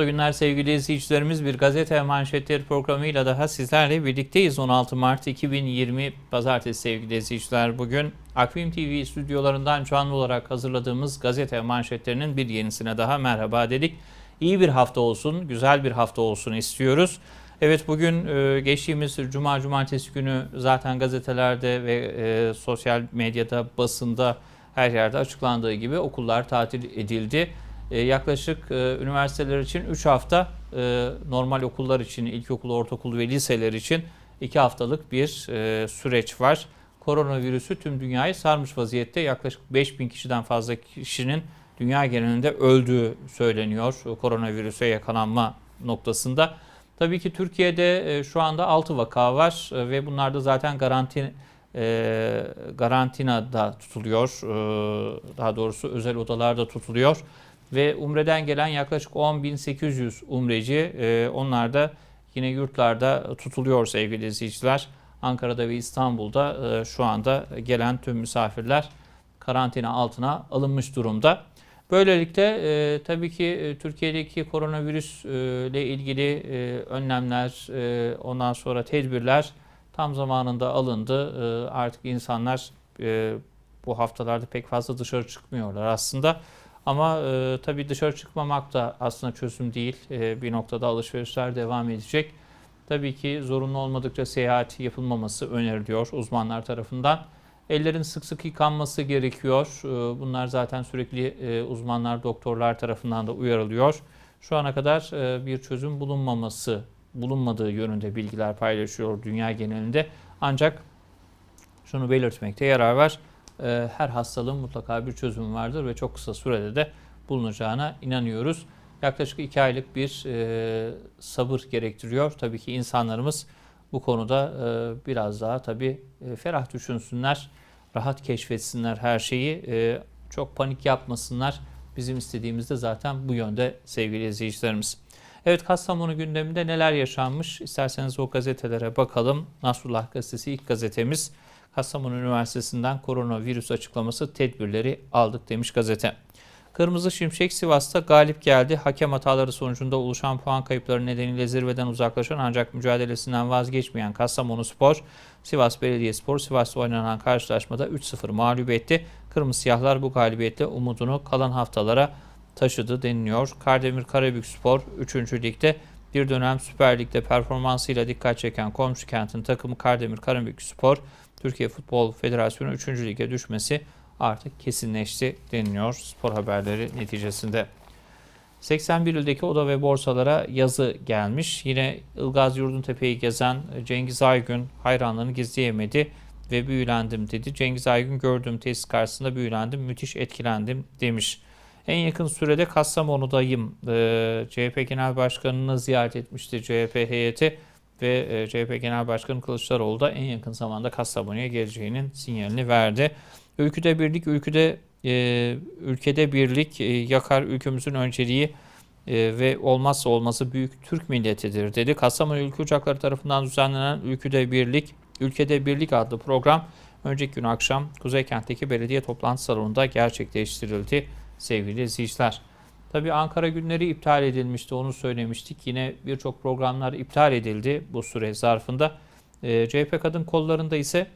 Mutlu günler sevgili izleyicilerimiz. Bir gazete manşetleri programıyla daha sizlerle birlikteyiz. 16 Mart 2020 Pazartesi sevgili izleyiciler. Bugün Akvim TV stüdyolarından canlı olarak hazırladığımız gazete manşetlerinin bir yenisine daha merhaba dedik. İyi bir hafta olsun, güzel bir hafta olsun istiyoruz. Evet bugün e, geçtiğimiz Cuma Cumartesi günü zaten gazetelerde ve e, sosyal medyada, basında her yerde açıklandığı gibi okullar tatil edildi. E, yaklaşık e, üniversiteler için 3 hafta, e, normal okullar için, ilkokul, ortaokul ve liseler için 2 haftalık bir süreç var. Koronavirüsü tüm dünyayı sarmış vaziyette. Yaklaşık 5000 kişiden fazla kişinin dünya genelinde öldüğü söyleniyor koronavirüse yakalanma noktasında. Tabii ki Türkiye'de şu anda 6 vaka var ve bunlar da zaten garanti e, garantinada tutuluyor. E, daha doğrusu özel odalarda tutuluyor. Ve Umre'den gelen yaklaşık 10.800 umreci e, onlar da yine yurtlarda tutuluyor sevgili izleyiciler. Ankara'da ve İstanbul'da e, şu anda gelen tüm misafirler karantina altına alınmış durumda. Böylelikle e, tabii ki e, Türkiye'deki koronavirüs e, ilgili e, önlemler, e, ondan sonra tedbirler tam zamanında alındı. E, artık insanlar e, bu haftalarda pek fazla dışarı çıkmıyorlar aslında. Ama e, tabii dışarı çıkmamak da aslında çözüm değil. E, bir noktada alışverişler devam edecek. Tabii ki zorunlu olmadıkça seyahat yapılmaması öneriliyor uzmanlar tarafından. Ellerin sık sık yıkanması gerekiyor. E, bunlar zaten sürekli e, uzmanlar, doktorlar tarafından da uyarılıyor. Şu ana kadar e, bir çözüm bulunmaması, bulunmadığı yönünde bilgiler paylaşıyor dünya genelinde. Ancak şunu belirtmekte yarar var. E, her hastalığın mutlaka bir çözümü vardır ve çok kısa sürede de bulunacağına inanıyoruz. Yaklaşık iki aylık bir e, sabır gerektiriyor. Tabii ki insanlarımız bu konuda e, biraz daha tabii e, ferah düşünsünler, rahat keşfetsinler her şeyi, e, çok panik yapmasınlar. Bizim istediğimiz de zaten bu yönde sevgili izleyicilerimiz. Evet Kastamonu gündeminde neler yaşanmış? İsterseniz o gazetelere bakalım. Nasrullah Gazetesi ilk gazetemiz. Kastamonu Üniversitesi'nden koronavirüs açıklaması tedbirleri aldık demiş gazete. Kırmızı Şimşek Sivas'ta galip geldi. Hakem hataları sonucunda oluşan puan kayıpları nedeniyle zirveden uzaklaşan ancak mücadelesinden vazgeçmeyen Kastamonu Spor, Sivas Belediyespor Sivas'ta oynanan karşılaşmada 3-0 mağlup etti. Kırmızı Siyahlar bu galibiyetle umudunu kalan haftalara taşıdı deniliyor. Kardemir Karabük Spor 3. Lig'de bir dönem Süper Lig'de performansıyla dikkat çeken komşu kentin takımı Kardemir Karabük Spor, Türkiye Futbol Federasyonu 3. Lig'e düşmesi artık kesinleşti deniliyor spor haberleri neticesinde. 81 ildeki oda ve borsalara yazı gelmiş. Yine Ilgaz Yurduntepe'yi gezen Cengiz Aygün hayranlığını gizleyemedi ve büyülendim dedi. Cengiz Aygün gördüğüm tesis karşısında büyülendim, müthiş etkilendim demiş. En yakın sürede Kastamonu'dayım. Ee, CHP Genel Başkanı'nı ziyaret etmişti CHP heyeti ve e, CHP Genel Başkanı Kılıçdaroğlu da en yakın zamanda Kastamonu'ya geleceğinin sinyalini verdi. Ülküde birlik, ülküde e, ülkede birlik e, yakar ülkemizin önceliği e, ve olmazsa olması büyük Türk milletidir dedi. Kastamonu Ülkü Uçakları tarafından düzenlenen Ülküde Birlik, Ülkede Birlik adlı program önceki gün akşam Kuzeykent'teki belediye toplantı salonunda gerçekleştirildi sevgili izleyiciler. Tabii Ankara günleri iptal edilmişti onu söylemiştik. Yine birçok programlar iptal edildi bu süre zarfında. E, CHP kadın kollarında ise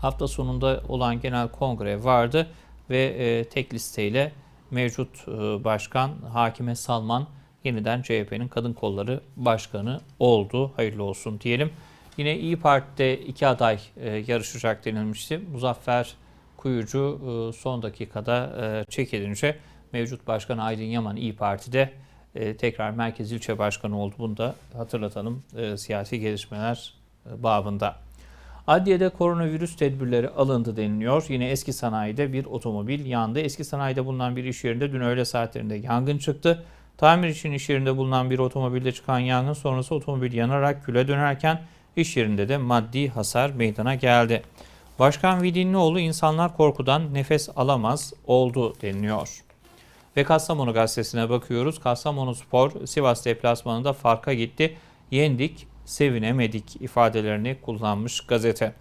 hafta sonunda olan genel kongre vardı ve e, tek listeyle mevcut e, başkan Hakime Salman yeniden CHP'nin kadın kolları başkanı oldu. Hayırlı olsun diyelim. Yine İyi Parti'de iki aday e, yarışacak denilmişti. Muzaffer Kuyucu e, son dakikada e, çekilince mevcut başkan Aydın Yaman İyi Parti'de e, tekrar merkez ilçe başkanı oldu. Bunu da hatırlatalım e, siyasi gelişmeler e, babında. Adliyede koronavirüs tedbirleri alındı deniliyor. Yine eski sanayide bir otomobil yandı. Eski sanayide bulunan bir iş yerinde dün öğle saatlerinde yangın çıktı. Tamir için iş yerinde bulunan bir otomobilde çıkan yangın sonrası otomobil yanarak küle dönerken iş yerinde de maddi hasar meydana geldi. Başkan Vidinlioğlu insanlar korkudan nefes alamaz oldu deniliyor. Ve Kastamonu gazetesine bakıyoruz. Kastamonu Spor Sivas deplasmanında farka gitti. Yendik, sevinemedik ifadelerini kullanmış gazete.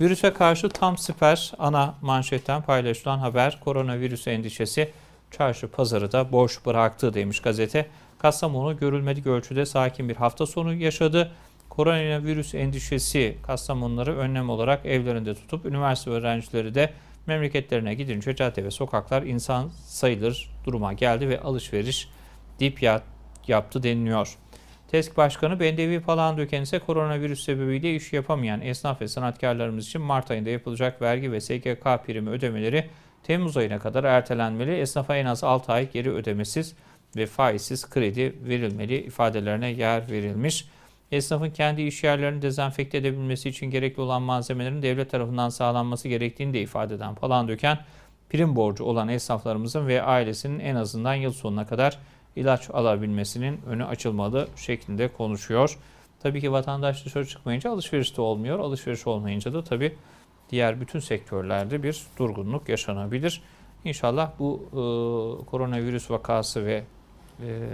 Virüse karşı tam siper ana manşetten paylaşılan haber koronavirüs endişesi çarşı pazarı da boş bıraktı demiş gazete. Kastamonu görülmedik ölçüde sakin bir hafta sonu yaşadı. Koronavirüs endişesi Kastamonuları önlem olarak evlerinde tutup üniversite öğrencileri de memleketlerine gidince cadde ve sokaklar insan sayılır duruma geldi ve alışveriş dip yat, yaptı deniliyor. TESK Başkanı Bendevi Palandöken ise koronavirüs sebebiyle iş yapamayan esnaf ve sanatkarlarımız için Mart ayında yapılacak vergi ve SGK primi ödemeleri Temmuz ayına kadar ertelenmeli. Esnafa en az 6 ay geri ödemesiz ve faizsiz kredi verilmeli ifadelerine yer verilmiş. Esnafın kendi iş yerlerini dezenfekte edebilmesi için gerekli olan malzemelerin devlet tarafından sağlanması gerektiğini de ifade eden Palandöken, prim borcu olan esnaflarımızın ve ailesinin en azından yıl sonuna kadar ilaç alabilmesinin önü açılmalı şeklinde konuşuyor. Tabii ki vatandaş dışarı çıkmayınca alışveriş de olmuyor. Alışveriş olmayınca da tabii diğer bütün sektörlerde bir durgunluk yaşanabilir. İnşallah bu e, koronavirüs vakası ve e,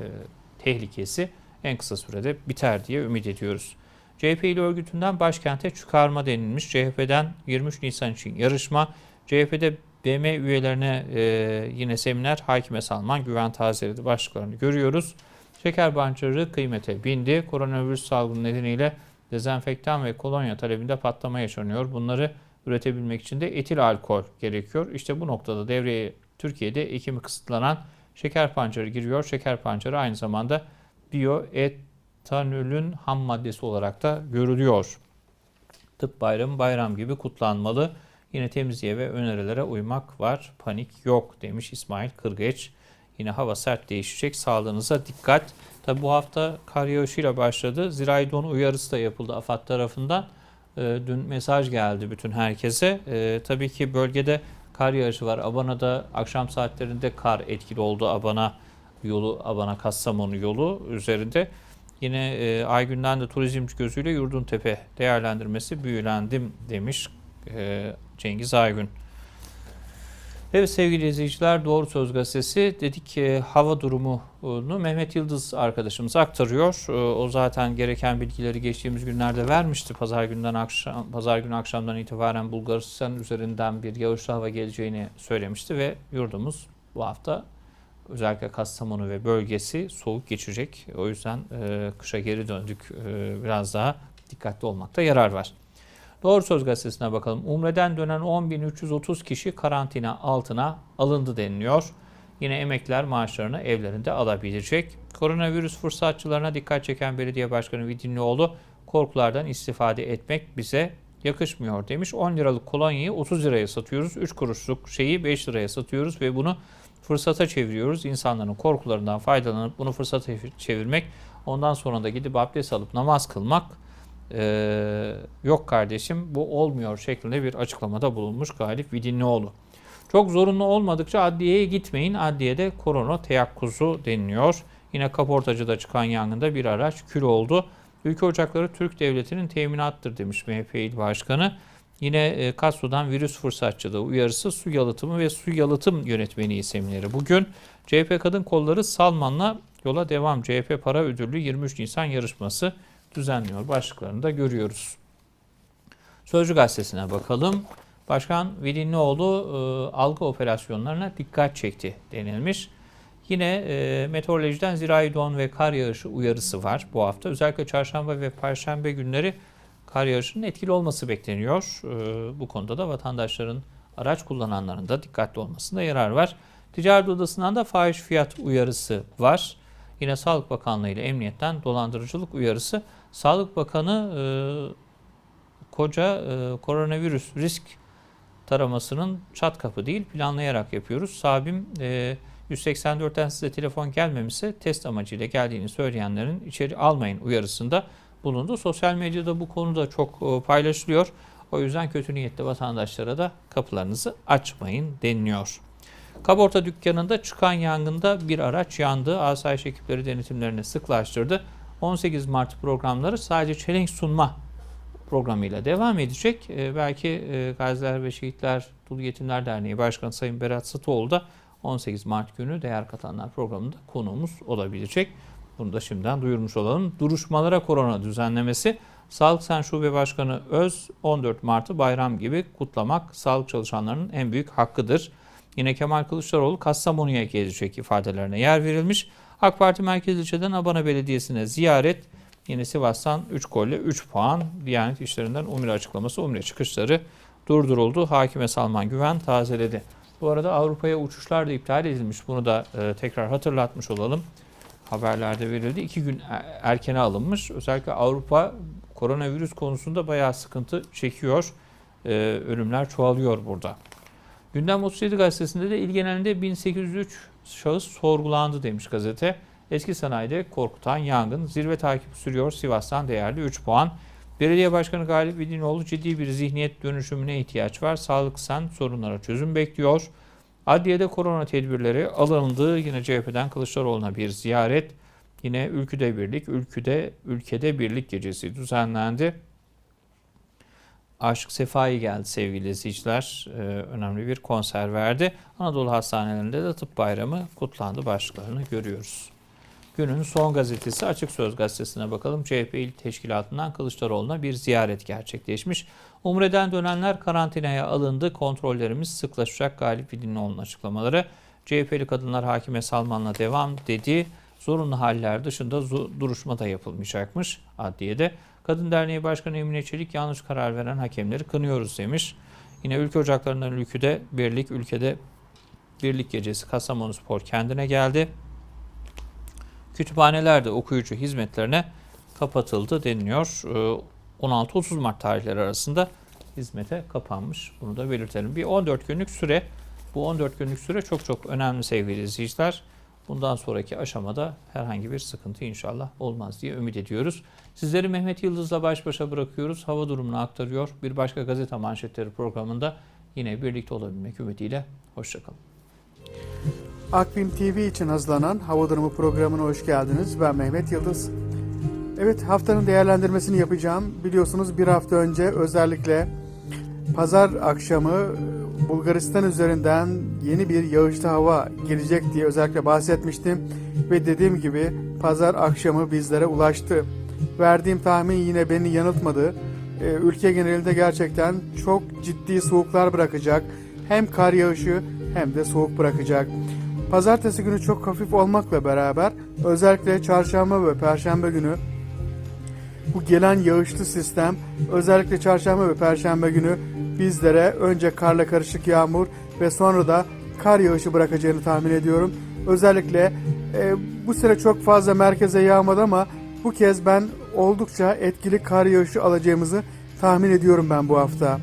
tehlikesi en kısa sürede biter diye ümit ediyoruz. CHP ile örgütünden başkente çıkarma denilmiş. CHP'den 23 Nisan için yarışma. CHP'de BM üyelerine e, yine seminer Hakime Salman Güven tazeledi başlıklarını görüyoruz. Şeker bançları kıymete bindi. Koronavirüs salgını nedeniyle dezenfektan ve kolonya talebinde patlama yaşanıyor. Bunları üretebilmek için de etil alkol gerekiyor. İşte bu noktada devreye Türkiye'de ekimi kısıtlanan şeker pancarı giriyor. Şeker pancarı aynı zamanda bioetanolün ham maddesi olarak da görülüyor. Tıp bayramı bayram gibi kutlanmalı. Yine temizliğe ve önerilere uymak var. Panik yok demiş İsmail Kırgeç. Yine hava sert değişecek. Sağlığınıza dikkat. Tabi bu hafta kar yağışıyla başladı. Zirai don uyarısı da yapıldı AFAD tarafından. E, dün mesaj geldi bütün herkese. E, tabii ki bölgede kar yağışı var. Abana'da akşam saatlerinde kar etkili oldu. Abana yolu, Abana Kastamonu yolu üzerinde. Yine e, Aygün'den de turizmci gözüyle Yurduntepe değerlendirmesi büyülendim demiş e, Cengiz Aygün. Evet sevgili izleyiciler Doğru Söz Gazetesi dedik ki hava durumunu Mehmet Yıldız arkadaşımız aktarıyor. O zaten gereken bilgileri geçtiğimiz günlerde vermişti. Pazar günden akşam pazar günü akşamdan itibaren Bulgaristan üzerinden bir yağışlı hava geleceğini söylemişti ve yurdumuz bu hafta özellikle Kastamonu ve bölgesi soğuk geçecek. O yüzden e, kışa geri döndük. E, biraz daha dikkatli olmakta yarar var. Doğru Söz Gazetesi'ne bakalım. Umre'den dönen 10.330 kişi karantina altına alındı deniliyor. Yine emekliler maaşlarını evlerinde alabilecek. Koronavirüs fırsatçılarına dikkat çeken belediye başkanı Vidinlioğlu korkulardan istifade etmek bize yakışmıyor demiş. 10 liralık kolonyayı 30 liraya satıyoruz. 3 kuruşluk şeyi 5 liraya satıyoruz ve bunu fırsata çeviriyoruz. İnsanların korkularından faydalanıp bunu fırsata çevirmek, ondan sonra da gidip abdest alıp namaz kılmak e, yok kardeşim bu olmuyor şeklinde bir açıklamada bulunmuş Galip Vidinlioğlu. Çok zorunlu olmadıkça adliyeye gitmeyin. Adliyede korona teyakkuzu deniliyor. Yine kaportacıda çıkan yangında bir araç kül oldu. Ülke Ocakları Türk Devleti'nin teminattır demiş MHP İl Başkanı. Yine e, Kassu'dan virüs fırsatçılığı uyarısı su yalıtımı ve su yalıtım yönetmeliği semineri. Bugün CHP Kadın Kolları Salman'la yola devam CHP Para Ödüllü 23 Nisan yarışması düzenliyor. Başlıklarını da görüyoruz. Sözcü gazetesine bakalım. Başkan Velinlioğlu e, algı operasyonlarına dikkat çekti denilmiş. Yine e, meteorolojiden zirai don ve kar yağışı uyarısı var bu hafta. Özellikle çarşamba ve perşembe günleri kar yağışının etkili olması bekleniyor. E, bu konuda da vatandaşların araç kullananların da dikkatli olmasında yarar var. Ticaret Odası'ndan da fahiş fiyat uyarısı var. Yine Sağlık Bakanlığı ile Emniyet'ten dolandırıcılık uyarısı. Sağlık Bakanı e, koca e, koronavirüs risk taramasının çat kapı değil planlayarak yapıyoruz. Sabim e, 184'ten size telefon gelmemişse test amacıyla geldiğini söyleyenlerin içeri almayın uyarısında bulundu. Sosyal medyada bu konuda çok e, paylaşılıyor. O yüzden kötü niyetli vatandaşlara da kapılarınızı açmayın deniliyor. Kaborta dükkanında çıkan yangında bir araç yandı. Asayiş ekipleri denetimlerini sıklaştırdı. 18 Mart programları sadece çelenk sunma programıyla devam edecek. Ee, belki e, Gaziler ve Şehitler Dul Yetimler Derneği Başkanı Sayın Berat Satıoğlu da 18 Mart günü Değer Katanlar programında konuğumuz olabilecek. Bunu da şimdiden duyurmuş olalım. Duruşmalara korona düzenlemesi Sağlık Sen Şube Başkanı Öz 14 Mart'ı bayram gibi kutlamak sağlık çalışanlarının en büyük hakkıdır. Yine Kemal Kılıçdaroğlu Kastamonu'ya gelecek ifadelerine yer verilmiş. AK Parti Merkez İlçe'den Abana Belediyesi'ne ziyaret. Yine Sivas'tan 3 golle 3 puan. Diyanet İşleri'nden Umre açıklaması, Umre çıkışları durduruldu. Hakime Salman Güven tazeledi. Bu arada Avrupa'ya uçuşlar da iptal edilmiş. Bunu da e, tekrar hatırlatmış olalım. Haberlerde verildi. İki gün er- erkene alınmış. Özellikle Avrupa koronavirüs konusunda bayağı sıkıntı çekiyor. E, ölümler çoğalıyor burada. Gündem 37 gazetesinde de il genelinde 1803 şahıs sorgulandı demiş gazete. Eski sanayide korkutan yangın zirve takip sürüyor. Sivas'tan değerli 3 puan. Belediye Başkanı Galip İdinoğlu ciddi bir zihniyet dönüşümüne ihtiyaç var. Sağlık sen sorunlara çözüm bekliyor. Adliyede korona tedbirleri alındı. Yine CHP'den Kılıçdaroğlu'na bir ziyaret. Yine ülküde birlik, ülküde ülkede birlik gecesi düzenlendi. Aşık Sefai geldi sevgili izleyiciler. Ee, önemli bir konser verdi. Anadolu hastanelerinde de tıp bayramı kutlandı başlıklarını görüyoruz. Günün son gazetesi Açık Söz gazetesine bakalım. CHP il teşkilatından Kılıçdaroğlu'na bir ziyaret gerçekleşmiş. Umre'den dönenler karantinaya alındı. Kontrollerimiz sıklaşacak Galip İdinoğlu'nun açıklamaları. CHP'li kadınlar hakime Salman'la devam dedi. Zorunlu haller dışında duruşma da yapılmayacakmış adliyede. Kadın Derneği Başkanı Emine Çelik yanlış karar veren hakemleri kınıyoruz demiş. Yine ülke ocaklarından ülküde birlik, ülkede birlik gecesi Kastamonu Spor kendine geldi. Kütüphaneler de okuyucu hizmetlerine kapatıldı deniliyor. Ee, 16-30 Mart tarihleri arasında hizmete kapanmış. Bunu da belirtelim. Bir 14 günlük süre. Bu 14 günlük süre çok çok önemli sevgili izleyiciler. Bundan sonraki aşamada herhangi bir sıkıntı inşallah olmaz diye ümit ediyoruz. Sizleri Mehmet Yıldız'la baş başa bırakıyoruz. Hava durumunu aktarıyor. Bir başka gazete manşetleri programında yine birlikte olabilmek ümidiyle. Hoşçakalın. Akbim TV için hazırlanan Hava Durumu programına hoş geldiniz. Ben Mehmet Yıldız. Evet haftanın değerlendirmesini yapacağım. Biliyorsunuz bir hafta önce özellikle pazar akşamı Bulgaristan üzerinden yeni bir yağışlı hava gelecek diye özellikle bahsetmiştim. Ve dediğim gibi pazar akşamı bizlere ulaştı. Verdiğim tahmin yine beni yanıltmadı. Ee, Ülke genelinde gerçekten çok ciddi soğuklar bırakacak. Hem kar yağışı hem de soğuk bırakacak. Pazartesi günü çok hafif olmakla beraber özellikle çarşamba ve perşembe günü bu gelen yağışlı sistem özellikle çarşamba ve perşembe günü bizlere önce karla karışık yağmur ve sonra da kar yağışı bırakacağını tahmin ediyorum. Özellikle e, bu sene çok fazla merkeze yağmadı ama bu kez ben oldukça etkili kar yağışı alacağımızı tahmin ediyorum ben bu hafta.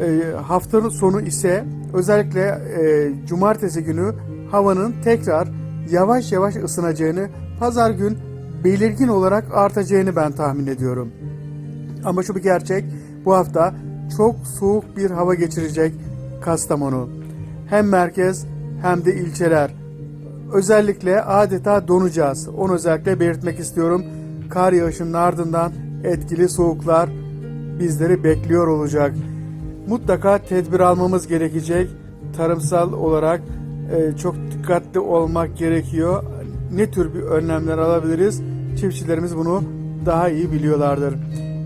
E, haftanın sonu ise özellikle e, cumartesi günü havanın tekrar yavaş yavaş ısınacağını, pazar gün belirgin olarak artacağını ben tahmin ediyorum. Ama şu bir gerçek, bu hafta çok soğuk bir hava geçirecek Kastamonu. Hem merkez hem de ilçeler. Özellikle adeta donacağız. Onu özellikle belirtmek istiyorum. Kar yağışının ardından etkili soğuklar bizleri bekliyor olacak. Mutlaka tedbir almamız gerekecek. Tarımsal olarak e, çok dikkatli olmak gerekiyor. Ne tür bir önlemler alabiliriz? Çiftçilerimiz bunu daha iyi biliyorlardır.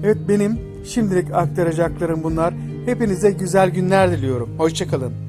Evet benim şimdilik aktaracaklarım bunlar. Hepinize güzel günler diliyorum. Hoşçakalın.